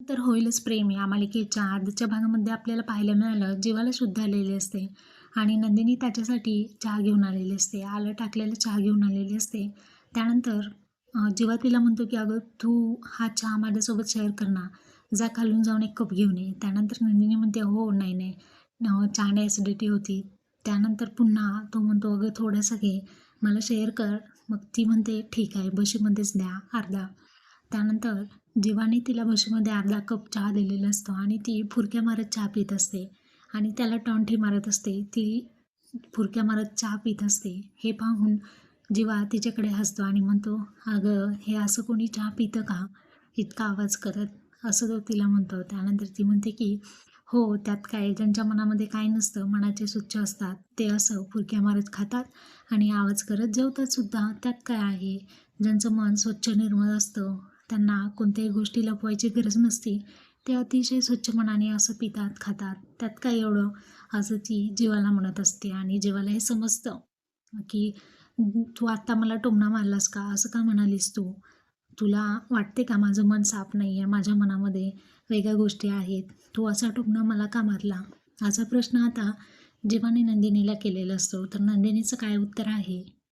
तर होईलच प्रेम या मालिकेच्या आजच्या भागामध्ये आपल्याला पाहायला मिळालं जीवाला शुद्ध आलेली असते आणि नंदिनी त्याच्यासाठी चहा घेऊन आलेली असते. आलं टाकलेलं चहा घेऊन आलेली असते. त्यानंतर जेव्हा जीवा तिला म्हणतो की अगं तू हा चहा माझ्यासोबत शेअर कर ना. जा खालून जाऊन एक कप घेऊन ये. त्यानंतर नंदिनी म्हणते हो नाही नाही. चहाने ॲसिडिटी होती. त्यानंतर पुन्हा तो म्हणतो अगं थोडंसं घे. मला शेअर कर. मग ती म्हणते ठीक आहे. बशीमध्येच द्या अर्धा. त्यानंतर जीवाने तिला बशीमध्ये अर्धा कप चहा दिलेला असतो आणि ती फुरक्या मारत चहा पित असते आणि त्याला टॉन्ठी मारत असते. ती फुरक्या मारत चहा पित असते. हे पाहून जीवा तिच्याकडे हसतो आणि म्हणतो अगं हे असं कोणी चहा पितं का? इतका आवाज करत असं तो तिला म्हणतो. त्यानंतर ती म्हणते की हो त्यात काय? ज्यांच्या मनामध्ये काय नसतं मनाचे स्वच्छ असतात. ते असं फुरक्या मारत खातात आणि आवाज करत जेवतात सुद्धा. त्यात काय आहे? ज्यांचं मन स्वच्छ निर्मळ असतं त्यांना कोणत्याही गोष्टी लपवायची गरज नसते. ते अतिशय स्वच्छ मनाने असं पितात खातात. त्यात काय एवढं? असं ती जीवाला म्हणत असते आणि जीवाला हे समजतं की तू आत्ता मला टोमणा मारलास का? असं का म्हणालीस तू? तुला वाटते का माझं मन साफ नाही आहे माझ्या मनामध्ये वेगळ्या गोष्टी आहेत. तू असा टोमणा मला का मारला? असा प्रश्न आता जीवाने नंदिनीला केलेला असतो. तर नंदिनीचं काय उत्तर आहे?